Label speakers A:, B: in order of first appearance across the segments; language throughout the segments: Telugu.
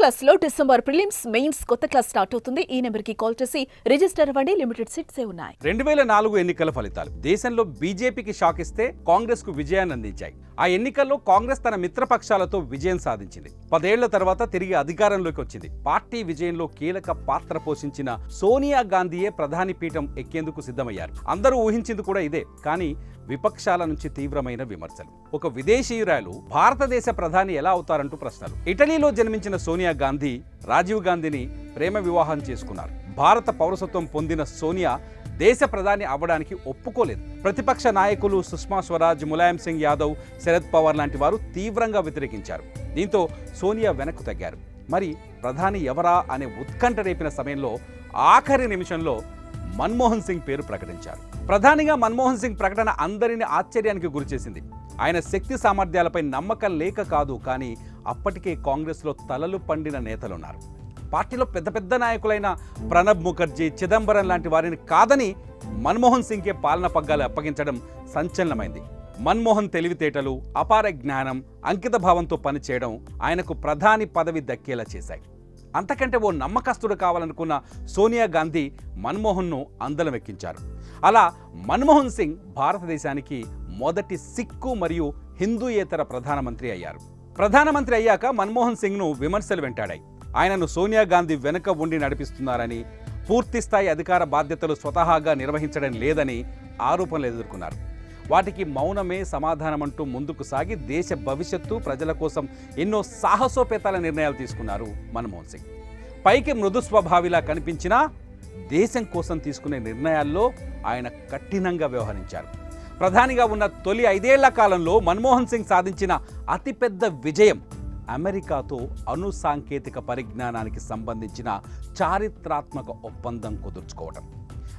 A: క్లాస్లో డిసెంబర్ ప్రిలిమ్స్ మెయిన్స్ కొత్త క్లాస్ స్టార్ట్ అవుతుంది. ఈ నెంబర్కి కాల్ చేసి రిజిస్టర్ అవ్వండి. లిమిటెడ్ సీట్సే ఉన్నాయి?
B: రెండు వేల నాలుగు ఎన్నికల ఫలితాలు. దేశంలో బీజేపీకి షాక్ ఇస్తే కాంగ్రెస్కు విజయాన్ని అందించాయి. ఆ ఎన్నికల్లో కాంగ్రెస్ తన మిత్రపక్షాలతో విజయం సాధించింది. పదేళ్ళ తర్వాత తిరిగి అధికారంలోకి వచ్చింది. పార్టీ విజయంలో కీలక పాత్ర పోషించిన సోనియా గాంధీయే ప్రధాని పీఠం ఎక్కేందుకు సిద్ధమయ్యారు. అందరూ ఊహించింది కూడా ఇదే. కానీ విపక్షాల నుంచి తీవ్రమైన విమర్శలు. ఒక విదేశీయురాలు భారతదేశ ప్రధాని ఎలా అవుతారంటూ ప్రశ్నలు. ఇటలీలో జన్మించిన సోనియా గాంధీ రాజీవ్ గాంధీని ప్రేమ వివాహం చేసుకున్నారు. భారత పౌరసత్వం పొందిన సోనియా దేశ ప్రధాని అవ్వడానికి ఒప్పుకోలేదు. ప్రతిపక్ష నాయకులు సుష్మా స్వరాజ్ ములాయం సింగ్ యాదవ్ శరద్ పవార్ లాంటి వారు తీవ్రంగా వ్యతిరేకించారు. దీంతో సోనియా వెనక్కు తగ్గారు. మరి ప్రధాని ఎవరా అనే ఉత్కంఠ రేపిన సమయంలో ఆఖరి నిమిషంలో మన్మోహన్ సింగ్ పేరు ప్రకటించారు. ప్రధానిగా మన్మోహన్ సింగ్ ప్రకటన అందరిని ఆశ్చర్యానికి గురిచేసింది. ఆయన శక్తి సామర్థ్యాలపై నమ్మకం లేక కాదు కానీ అప్పటికే కాంగ్రెస్లో తలలు పండిన నేతలున్నారు. పార్టీలో పెద్ద పెద్ద నాయకులైన ప్రణబ్ ముఖర్జీ చిదంబరం లాంటి వారిని కాదని మన్మోహన్ సింగ్కే పాలన పగ్గాలు అప్పగించడం సంచలనమైంది. మన్మోహన్ తెలివితేటలు అపార జ్ఞానం అంకిత భావంతో పనిచేయడం ఆయనకు ప్రధాని పదవి దక్కేలా చేశాయి. అంతకంటే ఓ నమ్మకస్తుడు కావాలనుకున్న సోనియా గాంధీ మన్మోహన్ను అందలం ఎక్కించారు. అలా మన్మోహన్ సింగ్ భారతదేశానికి మొదటి సిక్కు మరియు హిందూయేతర ప్రధానమంత్రి అయ్యారు. ప్రధానమంత్రి అయ్యాక మన్మోహన్ సింగ్ను విమర్శలు వెంటాడాయి. ఆయనను సోనియా గాంధీ వెనుక ఉండి నడిపిస్తున్నారని పూర్తిస్థాయి అధికార బాధ్యతలు స్వతహాగా నిర్వహించడం లేదని ఆరోపణలు ఎదుర్కొన్నారు. వాటికి మౌనమే సమాధానమంటూ ముందుకు సాగి దేశ భవిష్యత్తు ప్రజల కోసం ఎన్నో సాహసోపేతాల నిర్ణయాలు తీసుకున్నారు మన్మోహన్ సింగ్. పైకి మృదు స్వభావిలా కనిపించినా దేశం కోసం తీసుకునే నిర్ణయాల్లో ఆయన కఠినంగా వ్యవహరించారు. ప్రధానిగా ఉన్న తొలి ఐదేళ్ళ కాలంలో మన్మోహన్ సింగ్ సాధించిన అతిపెద్ద విజయం అమెరికాతో అణు సాంకేతిక పరిజ్ఞానానికి సంబంధించిన చారిత్రాత్మక ఒప్పందం కుదుర్చుకోవడం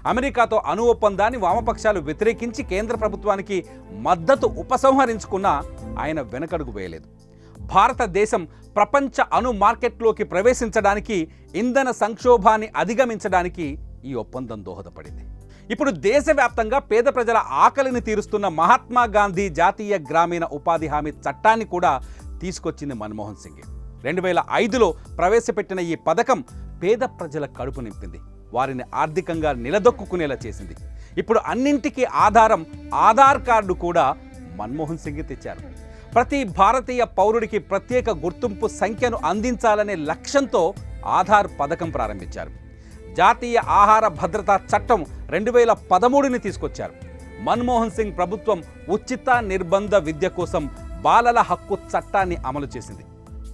B: అమెరికాతో అణు ఒప్పందాన్ని వామపక్షాలు వ్యతిరేకించి కేంద్ర ప్రభుత్వానికి మద్దతు ఉపసంహరించుకున్న ఆయన వెనకడుగు వేయలేదు. భారతదేశం ప్రపంచ అణు మార్కెట్లోకి ప్రవేశించడానికి ఇంధన సంక్షోభాన్ని అధిగమించడానికి ఈ ఒప్పందం దోహదపడింది. ఇప్పుడు దేశవ్యాప్తంగా పేద ప్రజల ఆకలిని తీరుస్తున్న మహాత్మా గాంధీ జాతీయ గ్రామీణ ఉపాధి హామీ చట్టాన్ని కూడా తీసుకొచ్చింది మన్మోహన్ సింగ్. రెండు వేల ఐదులో ప్రవేశపెట్టిన ఈ పథకం పేద ప్రజల కడుపు నింపింది. వారిని ఆర్థికంగా నిలదొక్కునేలా చేసింది. ఇప్పుడు అన్నింటికీ ఆధారం ఆధార్ కార్డు కూడా మన్మోహన్ సింగ్ తెచ్చారు. ప్రతి భారతీయ పౌరుడికి ప్రత్యేక గుర్తింపు సంఖ్యను అందించాలనే లక్ష్యంతో ఆధార్ పథకం ప్రారంభించారు. జాతీయ ఆహార భద్రతా చట్టం రెండు వేల పదమూడుని తీసుకొచ్చారు. మన్మోహన్ సింగ్ ప్రభుత్వం ఉచిత నిర్బంధ విద్య కోసం బాలల హక్కు చట్టాన్ని అమలు చేసింది.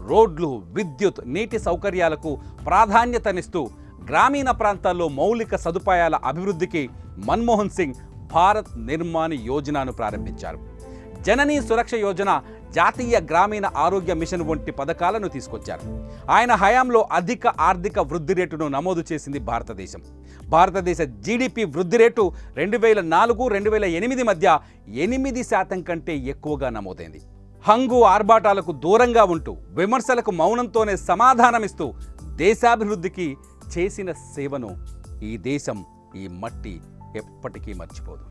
B: రోడ్లు విద్యుత్ నీటి సౌకర్యాలకు ప్రాధాన్యతనిస్తూ గ్రామీణ ప్రాంతాల్లో మౌలిక సదుపాయాల అభివృద్ధికి మన్మోహన్ సింగ్ భారత్ నిర్మాణ యోజనను ప్రారంభించారు. జననీ సురక్ష యోజన జాతీయ గ్రామీణ ఆరోగ్య మిషన్ వంటి పథకాలను తీసుకొచ్చారు. ఆయన హయాంలో అధిక ఆర్థిక వృద్ధి రేటును నమోదు చేసింది భారతదేశం. భారతదేశ జీడిపి వృద్ధి రేటు రెండు వేల నాలుగు రెండు వేల ఎనిమిది మధ్య ఎనిమిది శాతం కంటే ఎక్కువగా నమోదైంది. హంగు ఆర్భాటాలకు దూరంగా ఉంటూ విమర్శలకు మౌనంతోనే సమాధానమిస్తూ దేశాభివృద్ధికి చేసిన సేవను ఈ దేశం ఈ మట్టి ఎప్పటికీ మర్చిపోదు.